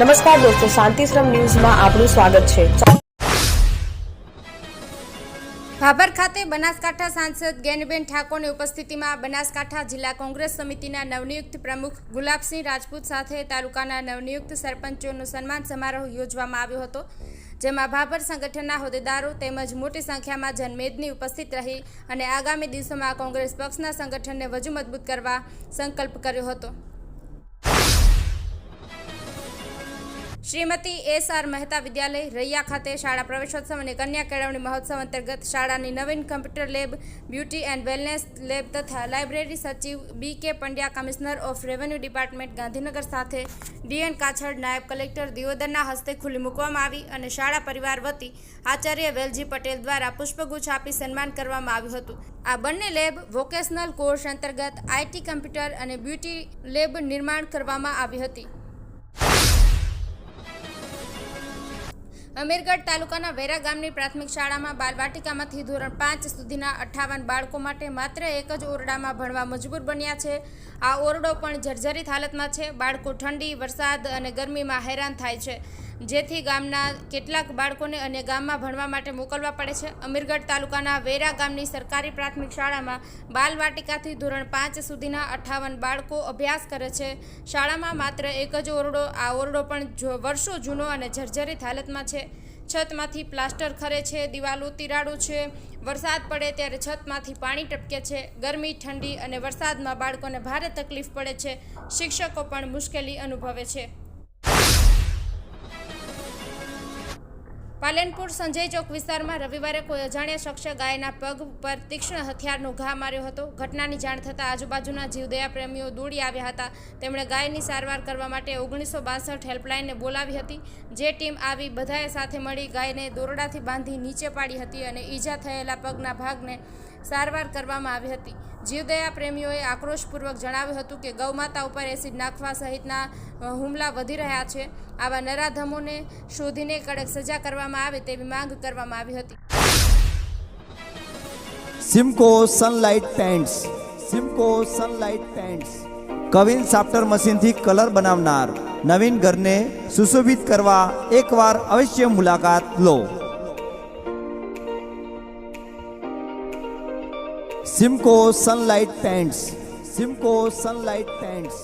નમસ્કાર દોસ્તો શાંતિશ્રમ ન્યૂઝમાં આપનું સ્વાગત છે. ભાભર ખાતે બનાસકાંઠા સાંસદ ગેનીબેન ઠાકોરની ઉપસ્થિતિમાં બનાસકાંઠા જિલ્લા કોંગ્રેસ સમિતિના નવનિયુક્ત પ્રમુખ ગુલાબસિંહ રાજપૂત સાથે તાલુકાના નવનિયુક્ત સરપંચોનો સન્માન સમારોહ યોજવામાં આવ્યો હતો, જેમાં ભાભર સંગઠનના હોદ્દેદારો તેમજ મોટી સંખ્યામાં જનમેદની ઉપસ્થિત રહી અને આગામી દિવસોમાં કોંગ્રેસ પક્ષના સંગઠનને વધુ મજબૂત કરવા સંકલ્પ કર્યો હતો. શ્રીમતી એસ આર મહેતા વિદ્યાલય રૈયા ખાતે શાળા પ્રવેશોત્સવ અને કન્યા કેળવણી મહોત્સવ અંતર્ગત શાળાની નવીન computer lab, beauty and wellness lab તથા લાઇબ્રેરી સચિવ B K Pandya commissioner of revenue department Gandhinagar સાથે ડીએન કાછડ નાયબ કલેક્ટર દિયોદરના હસ્તે ખુલ્લી મૂકવામાં આવી અને શાળા પરિવાર વતી આચાર્ય વેલજી પટેલ દ્વારા પુષ્પગુચ્છ આપી સન્માન કરવામાં આવ્યું હતું. આ બંને લેબ વોકેશનલ કોર્સ અંતર્ગત આઈટી કમ્પ્યુટર અને બ્યુટી લેબ નિર્માણ કરવામાં આવી હતી. અમીરગઢ તાલુકાના વેરા ગામની પ્રાથમિક શાળામાં બાલવાટિકામાંથી ધોરણ પાંચ સુધીના અઠ્ઠાવન બાળકો માટે માત્ર એક જ ઓરડામાં ભણવા મજબૂર બન્યા છે. આ ઓરડો પણ જર્જરિત હાલતમાં છે. બાળકો ઠંડી, વરસાદ અને ગરમીમાં હેરાન થાય છે. જેથી ગામના કેટલાક બાળકોને અને ગામમાં ભણવા માટે મોકલવા પડે છે. અમીરગઢ તાલુકાના વેરા ગામની સરકારી પ્રાથમિક શાળામાં બાલવાટિકાથી ધોરણ પાંચ સુધીના અઠ્ઠાવન બાળકો અભ્યાસ કરે છે. શાળામાં માત્ર એક જ ઓરડો, આ ઓરડો પણ વર્ષો જૂનો અને જર્જરિત હાલતમાં છે. છતમાંથી પ્લાસ્ટર ખરે છે, દિવાલો તિરાડો છે. વરસાદ પડે ત્યારે છતમાંથી પાણી ટપકે છે. ગરમી, ઠંડી અને વરસાદમાં બાળકોને ભારે તકલીફ પડે છે. શિક્ષકો પણ મુશ્કેલી અનુભવે છે. પાલનપુર સંજય ચોક વિસ્તારમાં રવિવારે કોઈ અજાણ્યા શખ્સે ગાયના પગ પર તીક્ષ્ણ હથિયારનો ઘા માર્યો હતો. ઘટનાની જાણ થતાં આજુબાજુના જીવદયા પ્રેમીઓ દોડી આવ્યા હતા. તેમણે ગાયની સારવાર કરવા માટે ઓગણીસો બાસઠ હેલ્પલાઇનને બોલાવી હતી. જે ટીમ આવી બધાએ સાથે મળી ગાયને દોરડાથી બાંધી નીચે પાડી હતી અને ઈજા થયેલા પગના ભાગને સારવાર કરવામાં આવી હતી. જીવદયા પ્રેમીઓએ આક્રોશપૂર્વક જણાવ્યું હતું કે ગૌમાતા ઉપર એસિડ નાખવા સહિતના હુમલા વધી રહ્યા છે. આવા નરાધમોને શોધીને કડક સજા કરવામાં આવે તેવી માંગ કરવામાં આવી હતી. Simco sunlight paints Simco sunlight paints queen સાફ્ટર મશીનથી કલર બનાવનાર નવીન ઘરને સુશોભિત કરવા એકવાર અવશ્ય મુલાકાત લો. Simco sunlight paints Simco sunlight paints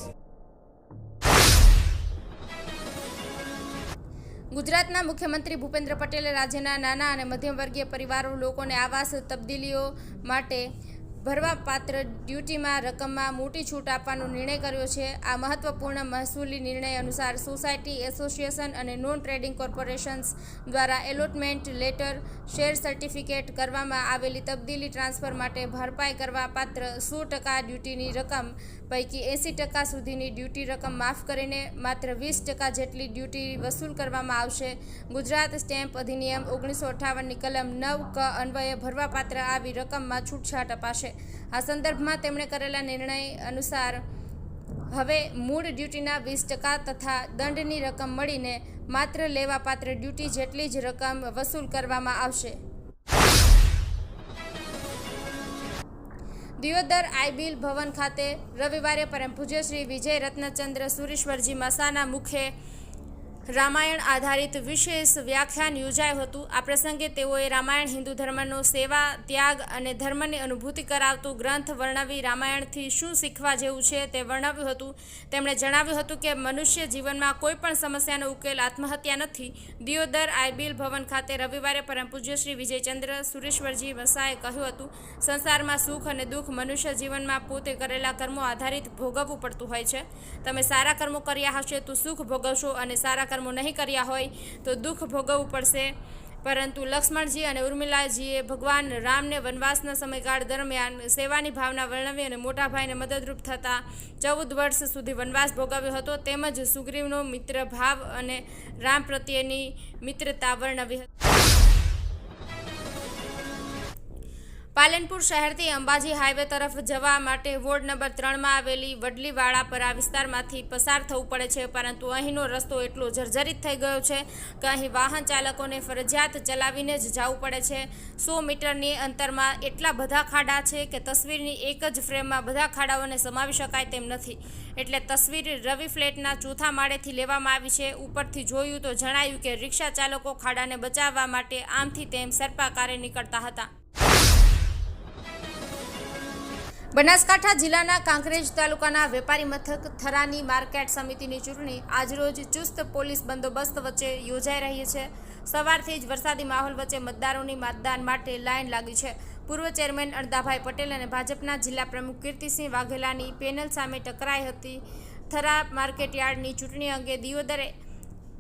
ગુજરાતના મુખ્યમંત્રી ભૂપેન્દ્ર પટેલે રાજ્યના નાના અને મધ્યમ વર્ગીય પરિવારો, લોકોને આવાસ, તબદીલીઓ માટે ભરવાપાત્ર ડ્યુટીમાં રકમમાં મોટી છૂટ આપવાનો નિર્ણય કર્યો છે. આ મહત્વપૂર્ણ મહેસૂલી નિર્ણય અનુસાર સોસાયટી એસોસિએશન અને નોન ટ્રેડિંગ કોર્પોરેશન્સ દ્વારા એલોટમેન્ટ લેટર, શેર સર્ટિફિકેટ કરવામાં આવેલી તબદીલી ટ્રાન્સફર માટે ભરપાઈ કરવા પાત્ર સો ટકા ડ્યુટીની રકમ, પૈકી એંસી ટકા સુધીની ડ્યુટી રકમ માફ કરીને માત્ર વીસ ટકા જેટલી ડ્યુટી વસૂલ કરવામાં આવશે. ગુજરાત સ્ટેમ્પ અધિનિયમ ઓગણીસો અઠ્ઠાવનની કલમ નવ ક અન્વયે ભરવાપાત્ર આવી રકમમાં છૂટછાટ અપાશે. આ સંદર્ભમાં તેમણે કરેલા નિર્ણય અનુસાર હવે મૂળ ડ્યુટીના વીસ ટકા તથા દંડની રકમ મળીને માત્ર લેવાપાત્ર ડ્યુટી જેટલી જ રકમ વસૂલ કરવામાં આવશે. દિયોદર આઈબીલ ભવન ખાતે રવિવારે પરમ પૂજ્ય શ્રી વિજય રત્નચંદ્ર સુરેશ્વરજી મસાના મુખે રામાયણ આધારિત વિશેષ વ્યાખ્યાન યોજાયું હતું. આ પ્રસંગે તેઓએ રામાયણ હિન્દુ ધર્મનો સેવા, ત્યાગ અને ધર્મની અનુભૂતિ કરાવતું ગ્રંથ વર્ણવી રામાયણથી શું શીખવા જેવું છે તે વર્ણવ્યું હતું. તેમણે જણાવ્યું હતું કે મનુષ્ય જીવનમાં કોઈ પણ સમસ્યાનો ઉકેલ આત્મહત્યા નથી. દિયોદર આઈબીલ ભવન ખાતે રવિવારે પરમ પૂજ્ય શ્રી વિજયચંદ્ર સુરેશ્વરજી વસાએ કહ્યું હતું, સંસારમાં સુખ અને દુઃખ મનુષ્ય જીવનમાં પોતે કરેલા કર્મો આધારિત ભોગવવું પડતું હોય છે. તમે સારા કર્મો કર્યા હશે તો સુખ ભોગવશો અને સારા કર્મો નહીં કર્યા હોય તો દુઃખ ભોગવવું પડશે. પરંતુ લક્ષ્મણજી અને ઉર્મિલાજીએ ભગવાન રામને વનવાસના સમયગાળ દરમિયાન સેવાની ભાવના વર્ણવી અને મોટા ભાઈને મદદરૂપ થતા ચૌદ વર્ષ સુધી વનવાસ ભોગવ્યો હતો. તેમજ સુગ્રીવનો મિત્ર ભાવ અને રામ પ્રત્યેની મિત્રતા વર્ણવી હતી. પાલનપુર શહેરથી અંબાજી હાઈવે તરફ જવા માટે વોર્ડ નંબર ત્રણમાં આવેલી વડલીવાળા પર આ વિસ્તારમાંથી પસાર થવું પડે છે, પરંતુ અહીંનો રસ્તો એટલો જર્જરિત થઈ ગયો છે કે અહીં વાહન ચાલકોને ફરજિયાત ચલાવીને જ જવું પડે છે. સો મીટરની અંતરમાં એટલા બધા ખાડા છે કે તસવીરની એક જ ફ્રેમમાં બધા ખાડાઓને સમાવી શકાય તેમ નથી. એટલે તસવીર રવિ ફ્લેટના ચોથા માળેથી લેવામાં આવી છે. ઉપરથી જોયું તો જણાયું કે રિક્ષા ચાલકો ખાડાને બચાવવા માટે આમથી તેમ સર્પાકારે નીકળતા હતા. બનાસકાંઠા જિલ્લાના કાંકરેજ તાલુકાના વેપારી મથક થરાની માર્કેટ સમિતિની ચૂંટણી આજરોજ ચુસ્ત પોલીસ બંદોબસ્ત વચ્ચે યોજાઈ રહી છે. સવારથી જ વરસાદી માહોલ વચ્ચે મતદારોની મતદાન માટે લાઇન લાગી છે. પૂર્વ ચેરમેન અણદાભાઈ પટેલ અને ભાજપના જિલ્લા પ્રમુખ કીર્તિસિંહ વાઘેલાની પેનલ સામે ટકરાઈ હતી. થરા માર્કેટયાર્ડની ચૂંટણી અંગે દિયોદરે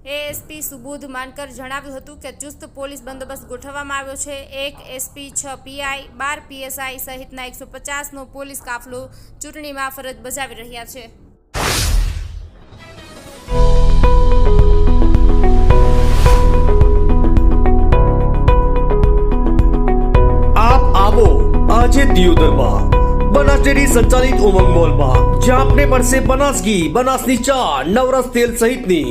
એએસપી સુબોધ માનકર જણાવ્યું હતું કે ચુસ્ત પોલીસ બંદોબસ્ત ગોઠવવામાં આવ્યો છે. એક એસપી, છ પીઆઈ, બાર પીએસઆઈ સહિતના એકસો પચાસનો પોલીસ કાફલો ચૂંટણીમાં ફરજ બજાવી રહ્યા છે. આજે સંચાલિત ઉમંગ મોલમાં. જ્યાં આપને મળશે બનાસ ઘી બનાસની ચા, નવરસ તેલ સહિતની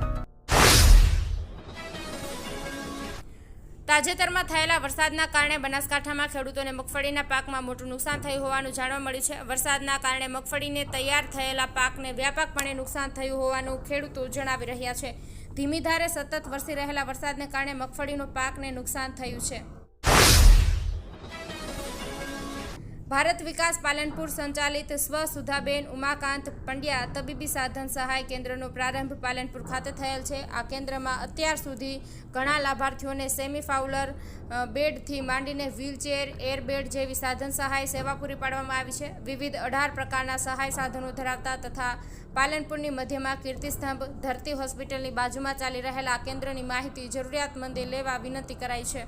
તાજેતરમાં થયેલા વરસાદના કારણે બનાસકાંઠામાં ખેડૂતોને મગફળીના પાકમાં મોટું નુકસાન થયું હોવાનું જાણવા મળ્યું છે. વરસાદના કારણે મગફળીને તૈયાર થયેલા પાકને વ્યાપકપણે નુકસાન થયું હોવાનું ખેડૂતો જણાવી રહ્યા છે. ધીમી ધારે સતત વરસી રહેલા વરસાદને કારણે મગફળીનો પાકને નુકસાન થયું છે. ભારત વિકાસ પાલનપુર સંચાલિત સ્વ સુધાબેન ઉમાકાંત પંડ્યા તબીબી સાધન સહાય કેન્દ્રનો પ્રારંભ પાલનપુર ખાતે થયેલ છે. આ કેન્દ્રમાં અત્યાર સુધી ઘણા લાભાર્થીઓને સેમી ફાઉલર બેડથી માંડીને વ્હીલચેર, એરબેડ જેવી સાધન સહાય સેવા પૂરી પાડવામાં આવી છે. વિવિધ અઢાર પ્રકારના સહાય સાધનો ધરાવતા તથા પાલનપુરની મધ્યમાં કીર્તિસ્તંભ, ધરતી હોસ્પિટલની બાજુમાં ચાલી રહેલા આ કેન્દ્રની માહિતી જરૂરિયાતમંદે લેવા વિનંતી કરાઈ છે.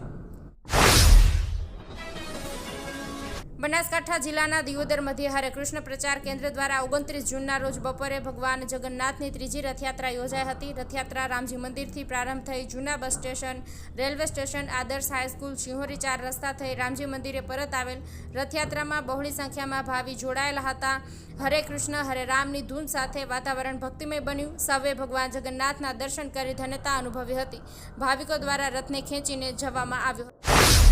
બનાસકાંઠા જિલ્લાના દિયોદર મધ્ય હરે કૃષ્ણ પ્રચાર કેન્દ્ર દ્વારા ઓગણત્રીસ જૂનના રોજ બપોરે ભગવાન જગન્નાથની ત્રીજી રથયાત્રા યોજાઈ હતી. રથયાત્રા રામજી મંદિરથી પ્રારંભ થઈ જૂના bus station, railway station, Adarsh high school Shihori ચાર રસ્તા થઈ રામજી મંદિરે પરત આવેલ રથયાત્રામાં બહોળી સંખ્યામાં ભાવિ જોડાયેલા હતા. હરે કૃષ્ણ, હરે રામની ધૂન સાથે વાતાવરણ ભક્તિમય બન્યું. સૌએ ભગવાન જગન્નાથના દર્શન કરી ધન્યતા અનુભવી હતી. ભાવિકો દ્વારા રથને ખેંચીને જવામાં આવ્યો